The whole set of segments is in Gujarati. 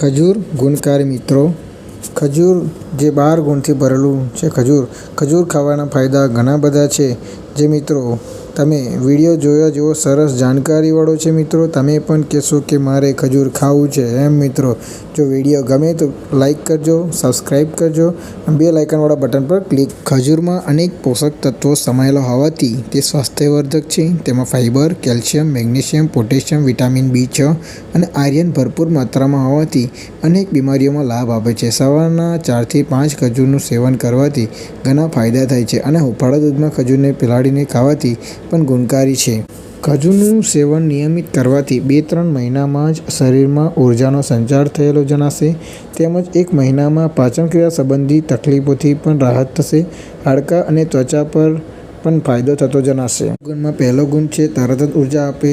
ખજૂર ગુણકારી મિત્રો. ખજૂર જે બાર ગુણથી ભરેલું છે, ખજૂર. ખજૂર ખાવાના ફાયદા ઘણા બધા છે. જે મિત્રો તમે વીડિયો જોયા જેવો સરસ જાણકારીવાળો છે મિત્રો, તમે પણ કહેશો કે મારે ખજૂર ખાવું છે. એમ મિત્રો, જો વીડિયો ગમે તો લાઇક કરજો સબસ્ક્રાઈબ કરજો બે લાઇકનવાળા બટન પર ક્લિક. ખજૂરમાં અનેક પોષક તત્વો સમાયેલા હોવાથી તે સ્વાસ્થ્યવર્ધક છે. તેમાં fibre, calcium, magnesium, potassium, vitamin B છ અને આયર્ન ભરપૂર માત્રામાં હોવાથી અનેક બીમારીઓમાં લાભ આપે છે. સવારના ચારથી પાંચ ખજૂરનું સેવન કરવાથી ઘણા ફાયદા થાય છે અને હુફાળા દૂધમાં ખજૂરને પિલાડીને ખાવાથી પણ ગુણકારી છે. ખજૂરનું સેવન નિયમિત કરવાથી બે ત્રણ મહિનામાં જ શરીરમાં ઉર્જાનો સંચાર થયેલો જણાશે. તેમજ એક મહિનામાં પાચનક્રિયા સંબંધી તકલીફોથી પણ રાહત થશે. હાડકાં અને ત્વચા પર પણ ફાયદો થતો જણાશે. ગુણમાં પહેલો ગુણ છે તરત જ ઊર્જા આપે.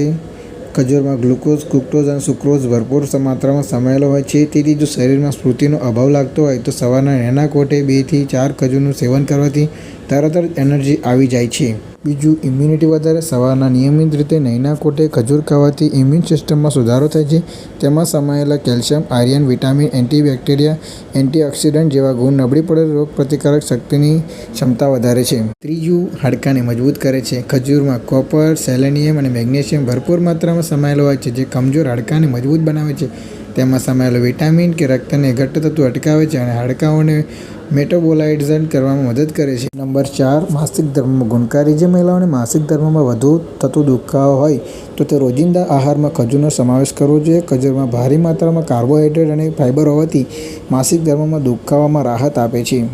ખજૂરમાં ગ્લુકોઝ, ફ્રુક્ટોઝ અને સુક્રોઝ ભરપૂર માત્રામાં સમાયેલો હોય છે. તેથી જો શરીરમાં સ્ફૂર્તિનો અભાવ લાગતો હોય તો સવારના નેના કોટે બેથી ચાર ખજૂરનું સેવન કરવાથી તરત જ એનર્જી આવી જાય છે. બીજું ઇમ્યુનિટી વધારે સવારના નિયમિત રીતે નૈના કોટે ખજૂર ખાવાથી ઇમ્યુન સિસ્ટમમાં સુધારો થાય છે. તેમાં સમાયેલા calcium, iron, vitamin, antibacteria, antioxidant જેવા ગુણ નબળી પડેલ રોગ પ્રતિકારક શક્તિની ક્ષમતા વધારે છે. ત્રીજું, હાડકાને મજબૂત કરે છે. ખજૂરમાં કોપર, સેલેનિયમ અને મેગ્નેશિયમ ભરપૂર માત્રામાં સમાયેલો હોય છે, જે કમજોર હાડકાને મજબૂત બનાવે છે. તેમાં સમાયેલો વિટામિન કે રક્તને ઘટ્ટ થતું અટકાવે છે અને હાડકાઓને મેટાબોલાઇઝેશન કરવામાં મદદ કરે છે. નંબર ચાર, માસિક ધર્મમાં ગુણકારી. જે મહિલાઓને માસિક ધર્મમાં વધુ થતું દુખાવો હોય, તો તે રોજિંદા આહારમાં ખજૂરનો સમાવેશ કરવો જોઈએ. ખજૂરમાં ભારી માત્રામાં કાર્બોહાઈડ્રેટ અને ફાઇબર હોવાથી માસિક ધર્મમાં દુખાવામાં રાહત આપે છે.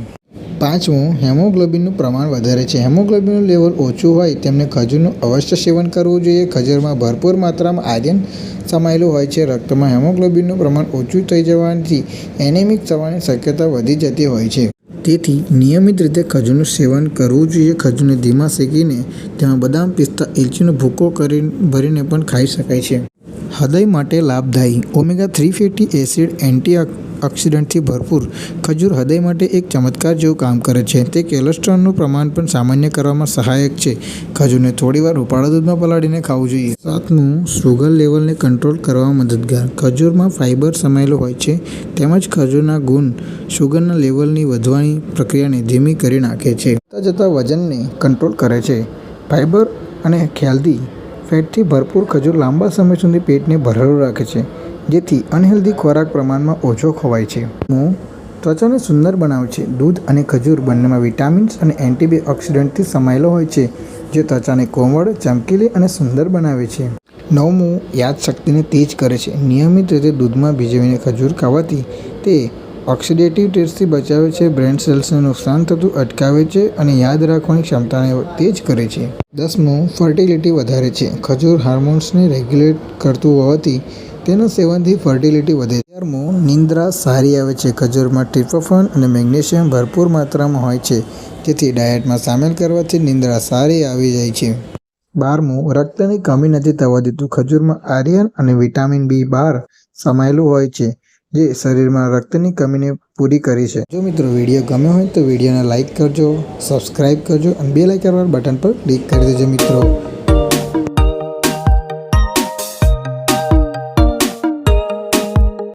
પાંચમું, હેમોગ્લોબિનનું પ્રમાણ વધારે છે. હેમોગ્લોબિનનું લેવલ ઓછું હોય તેમને ખજૂરનું અવશ્ય સેવન કરવું જોઈએ. ખજૂરમાં ભરપૂર માત્રામાં આયર્ન સમાયેલું હોય છે. રક્તમાં હેમોગ્લોબિનનું પ્રમાણ ઓછું થઈ જવાથી એનેમિક થવાની શક્યતા વધી જતી હોય છે. તેથી નિયમિત રીતે ખજૂરનું સેવન કરવું જોઈએ. ખજૂરને ધીમા શેકીને તેમાં બદામ, પિસ્તા, એલચીનો ભૂકો કરી, ભરીને પણ ખાઈ શકાય છે. હૃદય માટે લાભદાયી. Omega three fatty acid anti ઓક્સિડન્ટથી ભરપૂર. ખજૂર હૃદય માટે એક ચમત્કાર જેવું કામ કરે છે. તે કોલેસ્ટ્રોલનું પ્રમાણ પણ સામાન્ય કરવામાં સહાયક છે. ખજૂરને થોડીવાર ઉપાળા દૂધમાં પલાળીને ખાવું જોઈએ. સાતમું સુગર લેવલને કંટ્રોલ કરવામાં મદદગાર. ખજૂરમાં ફાઇબર સમાયેલો હોય છે. તેમજ ખજૂરના ગુણ સુગરના લેવલની વધવાની પ્રક્રિયાને ધીમી કરી નાખે છે. જતાં જતાં વજનને કંટ્રોલ કરે છે. ફાઇબર અને ખ્યાલથી ફેટથી ભરપૂર ખજૂર લાંબા સમય સુધી પેટને ભરેલું રાખે છે. જેથી અનહેલ્ધી ખોરાક પ્રમાણમાં ઓછો ખોવાય છે. હું ત્વચાને સુંદર બનાવે છે. દૂધ અને ખજૂર બંનેમાં વિટામિન્સ અને એન્ટીબીઓક્સિડન્ટથી સમાયેલો હોય છે, જે ત્વચાને કોમળ, ચમકીલી અને સુંદર બનાવે છે. નવમું, યાદશક્તિને તેજ કરે છે. નિયમિત રીતે દૂધમાં ભીજવીને ખજૂર ખાવાથી તે ઓક્સિડેટિવ ટેસ્ટથી બચાવે છે, બ્રેન સેલ્સને નુકસાન થતું અટકાવે છે અને યાદ રાખવાની ક્ષમતાને તેજ કરે છે. દસમું, ફર્ટિલિટી વધારે છે. ખજૂર હાર્મોન્સને રેગ્યુલેટ કરતું હોવાથી તેના સેવનથી ફર્ટિલિટી વધે છે. નિંદ્રા, સારી આવે છે. ખજૂરમાં ટ્રિપોફન અને મેગ્નેશિયમ ભરપૂર માત્રામાં હોય છે. તેથી ડાયટમાં સામેલ કરવાથી નિંદ્રા સારી આવી જાય છે. બારમું, રક્તની કમી નથી થવા દેતું. ખજૂરમાં આયર્ન અને વિટામિન બી બાર સમાયેલું હોય છે, જે શરીરમાં રક્તની કમીને પૂરી કરી છે. જો મિત્રો વીડિયો ગમ્યો હોય તો વિડીયોને લાઇક કરજો, સબસ્ક્રાઇબ કરજો અને બે લાઇકર બટન પર ક્લિક કરી દેજો મિત્રો.